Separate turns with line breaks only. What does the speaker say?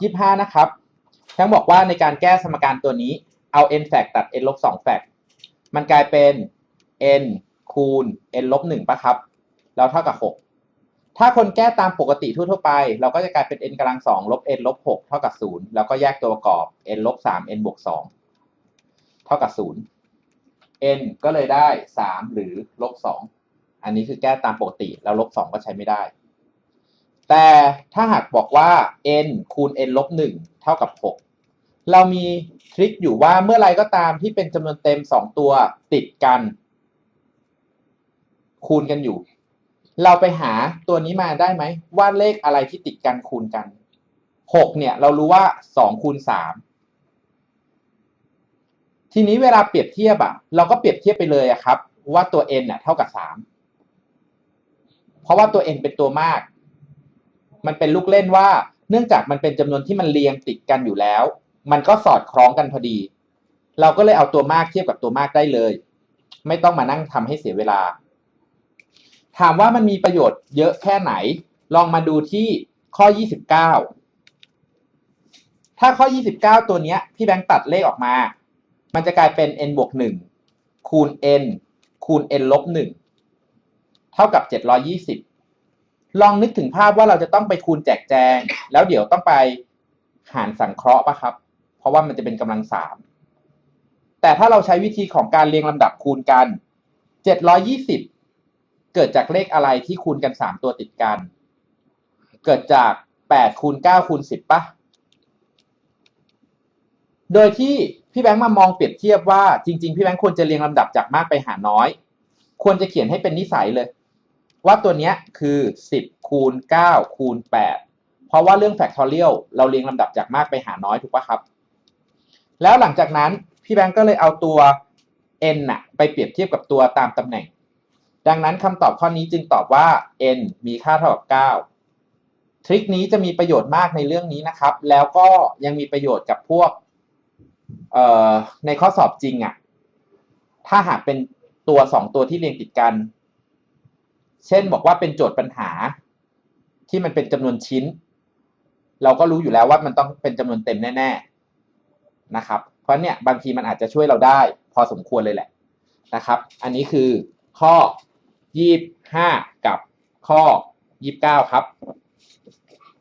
25นะครับทั้งบอกว่าในการแก้สมการตัวนี้เอา n แฟกตัด n ลบ2แฟกมันกลายเป็น n คูณ n ลบ1ป่ะครับ แล้วเท่ากับ6ถ้าคนแก้ตามปกติทั่วๆไป เราก็จะกลายเป็น n กำลัง2ลบ n ลบ6เท่ากับ0แล้วก็แยกตัวประกอบ n ลบ3 n บวก2เท่ากับ0 n ก็เลยได้3หรือลบ2อันนี้คือแก้ตามปกติ แล้วลบ2ก็ใช้ไม่ได้ แต่ถ้าหากบอกว่า n คูณ n ลบ1เท่ากับ 6 เรามีทริคอยู่ว่าเมื่อไรก็ตามที่เป็นจำนวนเต็ม 2 ตัวติดกัน คูณกันอยู่ เราไปหาตัวนี้มาได้ไหม ว่าเลขอะไรที่ติดกันคูณกัน 6 เนี่ย เรารู้ว่า 2 คูณ 3 ทีนี้เวลาเปรียบเทียบอะเราก็เปรียบเทียบไปเลยอะครับ ว่าตัว n น่ะเท่ากับ 3 เพราะว่าตัว n เป็นตัวมาก มันเป็นลูกเล่นว่า เนื่องจากมันเป็นจำนวนที่มันเรียงติดกันอยู่แล้ว มันก็สอดคล้องกันพอดี เราก็เลยเอาตัวมากเทียบกับตัวมากได้เลย ไม่ต้องมานั่งทำให้เสียเวลา ถามว่ามันมีประโยชน์เยอะแค่ไหน ลองมาดูที่ข้อ 29 ถ้าข้อ 29 ตัวเนี้ยพี่แบงค์ตัดเลขออกมา มันจะกลายเป็น n บวก1คูณ n คูณ n ลบ1เท่ากับ 720 ลองนึกถึงภาพว่าเราจะต้องไปคูณแจกแจง แล้วเดี๋ยวต้องไปหารสังเคราะห์ป่ะครับ เพราะว่ามันจะเป็นกำลังสามแต่ถ้าเราใช้วิธีของการเรียงลำดับคูณกัน720เกิดจากเลขอะไรที่คูณกัน3ตัวติดกัน เกิดจาก8คูณ9คูณ10ป่ะโดยที่พี่แบงค์มามองเปรียบเทียบว่าจริง ๆ พี่แบงค์ควรจะเรียงลำดับจากมากไปหาน้อย ควรจะเขียนให้เป็นนิสัยเลย ว่าตัวเนี้ยคือ 10 คูณ 9 คูณ 8 เพราะว่าเรื่อง factorial เราเรียงลำดับจากมากไปหาน้อยถูกปะครับ แล้วหลังจากนั้นพี่แบงก์ก็เลยเอาตัว n น่ะไปเปรียบเทียบกับตัวตามตำแหน่ง ดังนั้นคำตอบข้อนี้จึงตอบว่า n มีค่าเท่ากับ 9 ทริคนี้จะมีประโยชน์มากในเรื่องนี้นะครับ แล้วก็ยังมีประโยชน์กับพวกในข้อสอบจริงอะ่ะ ถ้าหากเป็นตัวสองตัวที่เรียงติดกัน เช่นบอกว่าเป็นโจทย์ปัญหา ที่มันเป็นจำนวนชิ้น เราก็รู้อยู่แล้วว่ามันต้องเป็นจำนวนเต็มแน่ ๆนะครับ เพราะเนี่ยบางทีมันอาจจะช่วยเราได้ พอสมควรเลยแหละนะครับ อันนี้คือข้อ 25 กับข้อ 29 ครับ